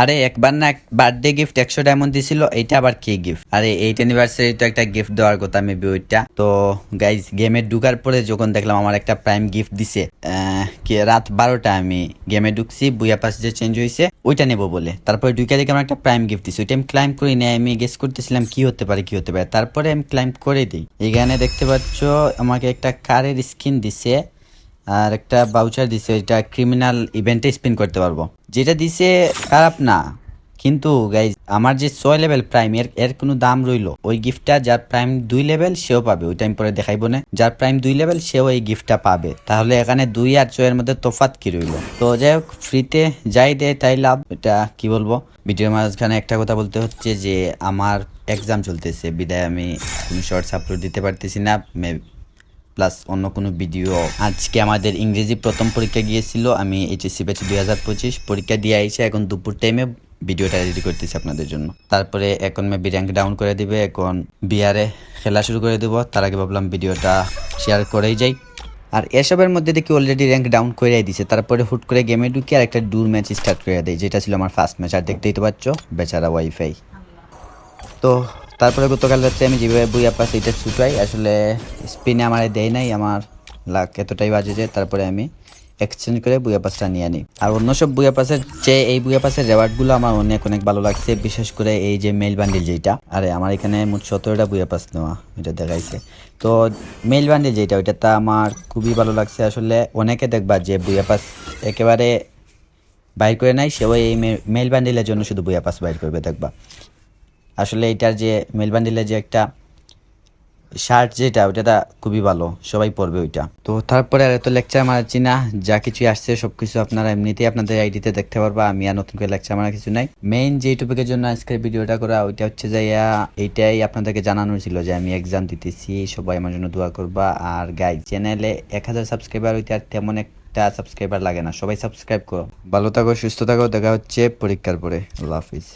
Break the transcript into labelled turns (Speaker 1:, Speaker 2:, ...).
Speaker 1: আরে, একবার না এক বার্থডে গিফট একশো ডায়মন্ড দিছিল, এইটা আবার কি গিফট আরে, এইট অ্যানিভার্সারি তো একটা গিফট দেওয়ার কথা মেবি ওইটা। তো গাইজ গেমে ঢুকার পরে যখন দেখলাম আমার একটা প্রাইম গিফট দিছে কি, রাত বারোটা আমি গেমে ঢুকছি বুয়া পাস যে চেঞ্জ হয়েছে ওইটা নেব বলে। তারপরে ঢুকে দেখে আমার একটা প্রাইম গিফট দিছে, ওইটা আমি ক্লাইম করি না আমি গেস করতেছিলাম কি হতে পারে, কি হতে পারে। তারপরে আমি ক্লাইম করে দিই। এখানে দেখতে পাচ্ছ, আমাকে একটা কারের স্কিন দিছে। আর একটা বাউচার দিছে, এটা ক্রিমিনাল ইভেন্টে স্পিন করতে পারব। যেটা দিছে খারাপ না, কিন্তু গাইজ আমার যে ছয় লেভেল প্রাইম এর এর কোনো দাম রইল। ওই গিফটটা যার প্রাইম দুই লেভেল সেও পাবে। ওই টাইম পরে দেখাইবো না। যার প্রাইম দুই লেভেল সেও এই গিফটটা পাবে। তাহলে এখানে দুই আর ছয়ের মধ্যে তোফাত কি রইল? তো যাই হোক ফ্রিতে যাই দেয় তাই লাভ। এটা কি বলব? ভিডিওর মাঝখানে একটা কথা বলতে হচ্ছে যে, আমার এক্সাম চলতেছে। বিদায় আমি কোনো শর্টস আপলোড দিতে পারতেছি না। প্লাস অন্য কোনো ভিডিও আজকে আমাদের ইংরেজি প্রথম পরীক্ষা গিয়েছিল, আমি এইচএসসি ব্যাচ দুই হাজার পঁচিশ। পরীক্ষা দিয়ে আইসে এখন দুপুর টাইমে ভিডিওটা রেডি করতেছি আপনাদের জন্য। তারপরে এখন মেবি র্যাঙ্ক ডাউন করে দিবে, এখন বিয়ারে খেলা শুরু করে দেবো। তার আগে ভাবলাম ভিডিওটা শেয়ার করেই যাই। আর এসবের মধ্যে দেখি অলরেডি র্যাঙ্ক ডাউন করে দিছে, তারপরে হুট করে গেমে ঢুকে আর একটা ডুর ম্যাচ স্টার্ট করে দেয় যেটা ছিল আমার ফার্স্ট ম্যাচ আর দেখতেই তো পাচ্ছ, বেচারা ওয়াইফাই তো তারপরে গতকাল রাত্রে আমি যেভাবে বই পাস এটা ছুটাই, আসলে স্পিনে আমার দেয় নাই, আমার লাখ এতটাই বাজে যে তারপরে আমি এক্সচেঞ্জ করে বুয়া পাসটা নিয়ে নিই আর অন্য সব বুয়া পাসের যে এই বুয়া পাসের রেওয়ার্ডগুলো আমার অনেক অনেক ভালো লাগছে, বিশেষ করে এই যে মেল বান্ডিল যেটা আরে, আমার এখানে মোট সতেরোটা বুয়া পাস নেওয়া, এটা দেখাইছে। তো মেল বান্ডিল যেটা ওইটা তা আমার খুবই ভালো লাগছে। আসলে অনেকে দেখবা যে বুয়া পাস একেবারে বাইর করে নাই, সেও এই মেল বান্ডিলের জন্য শুধু বুয়া পাস বাইর করবে, দেখবা। আসলে এটার যে মেল বান্ডিলের যে একটা শার্ট যেটা ওটা খুবই ভালো। সবাই পরবে ওইটা। তো তারপরে আর এত লেকচার মারাচ্ছি না। যা কিছু আসছে, সবকিছু আপনারা এমনিতেই আপনাদের আইডিতে দেখতে পারবা। আমি আর নতুন করে লেকচার মারা কিছু নাই। মেইন যে টপিকের জন্য আজকের ভিডিওটা করা, ওইটা হচ্ছে যে এইটাই আপনাদেরকে জানানো ছিল যে, আমি এক্সাম দিতেছি। সবাই আমার জন্য দোয়া করবা। আর গাই চ্যানেলে এক হাজার সাবস্ক্রাইবার হইতে আর তেমন একটা সাবস্ক্রাইবার লাগে না। সবাই সাবস্ক্রাইব করো। ভালো থাকো, সুস্থ থাকো। দেখা হচ্ছে পরীক্ষার পরে। আল্লাহ হাফিজ।